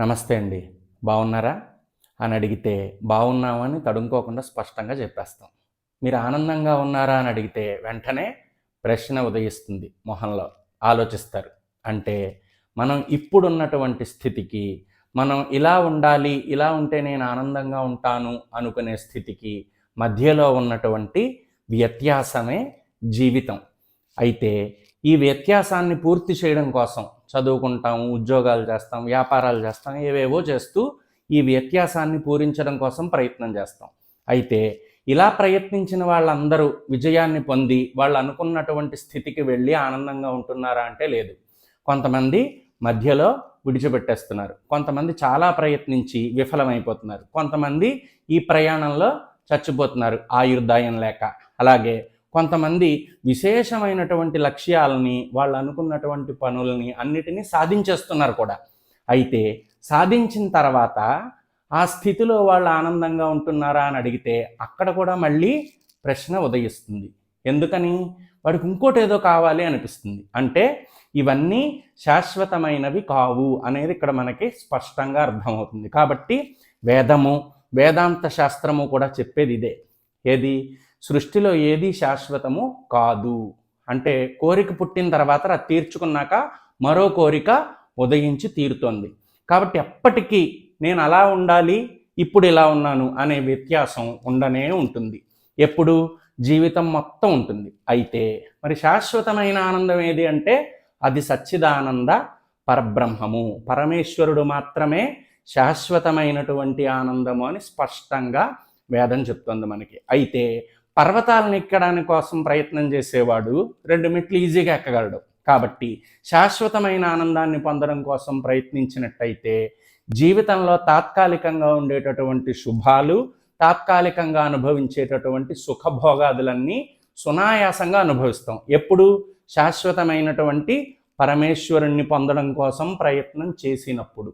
నమస్తే అండి. బాగున్నారా? అని అడిగితే బాగున్నామని తడుముకోకుండా స్పష్టంగా చెప్పేస్తాం. మీరు ఆనందంగా ఉన్నారా? అని అడిగితే వెంటనే ప్రశ్న ఉదయిస్తుంది. మొహంలో ఆలోచిస్తారు. అంటే మనం ఇప్పుడున్నటువంటి స్థితికి మనం ఇలా ఉండాలి ఇలా ఉంటే నేను ఆనందంగా ఉంటాను అనుకునే స్థితికి మధ్యలో ఉన్నటువంటి వ్యత్యాసమే జీవితం. అయితే ఈ వ్యత్యాసాన్ని పూర్తి చేయడం కోసం చదువుకుంటాం ఉద్యోగాలు చేస్తాం వ్యాపారాలు చేస్తాం ఏవేవో చేస్తూ ఈ వ్యత్యాసాన్ని పూరించడం కోసం ప్రయత్నం చేస్తాం. అయితే ఇలా ప్రయత్నించిన వాళ్ళందరూ విజయాన్ని పొంది వాళ్ళు అనుకున్నటువంటి స్థితికి వెళ్ళి ఆనందంగా ఉంటున్నారా అంటే లేదు. కొంతమంది మధ్యలో విడిచిపెట్టేస్తున్నారు. కొంతమంది చాలా ప్రయత్నించి విఫలమైపోతున్నారు. కొంతమంది ఈ ప్రయాణంలో చచ్చిపోతున్నారు ఆయుర్దాయం లేక. అలాగే కొంతమంది విశేషమైనటువంటి లక్ష్యాలని వాళ్ళు అనుకున్నటువంటి పనులని అన్నిటినీ సాధించేస్తున్నారు కూడా. అయితే సాధించిన తర్వాత ఆ స్థితిలో వాళ్ళు ఆనందంగా ఉంటున్నారా అని అడిగితే అక్కడ కూడా మళ్ళీ ప్రశ్న ఉదయిస్తుంది. ఎందుకని? వాడికి ఇంకోటి ఏదో కావాలి అనిపిస్తుంది. అంటే ఇవన్నీ శాశ్వతమైనవి కావు అనేది ఇక్కడ మనకి స్పష్టంగా అర్థమవుతుంది. కాబట్టి వేదము వేదాంత శాస్త్రము కూడా చెప్పేది ఇదే. ఏది? సృష్టిలో ఏది శాశ్వతము కాదు. అంటే కోరిక పుట్టిన తర్వాత అది తీర్చుకున్నాక మరో కోరిక ఉదయించి తీరుతోంది. కాబట్టి ఎప్పటికీ నేను అలా ఉండాలి ఇప్పుడు ఇలా ఉన్నాను అనే వ్యత్యాసం ఉండనే ఉంటుంది. ఎప్పుడు? జీవితం మొత్తం ఉంటుంది. అయితే మరి శాశ్వతమైన ఆనందం ఏది అంటే అది సచ్చిదానంద పరబ్రహ్మము. పరమేశ్వరుడు మాత్రమే శాశ్వతమైనటువంటి ఆనందము అని స్పష్టంగా వేదం చెప్తుంది మనకి. అయితే పర్వతాలను ఎక్కడానికి కోసం ప్రయత్నం చేసేవాడు రెండు మెట్లు ఈజీగా ఎక్కగలడు. కాబట్టి శాశ్వతమైన ఆనందాన్ని పొందడం కోసం ప్రయత్నించినట్టయితే జీవితంలో తాత్కాలికంగా ఉండేటటువంటి శుభాలు తాత్కాలికంగా అనుభవించేటటువంటి సుఖభోగాదులన్నీ సునాయాసంగా అనుభవిస్తాం. ఎప్పుడు? శాశ్వతమైనటువంటి పరమేశ్వరుణ్ణి పొందడం కోసం ప్రయత్నం చేసినప్పుడు.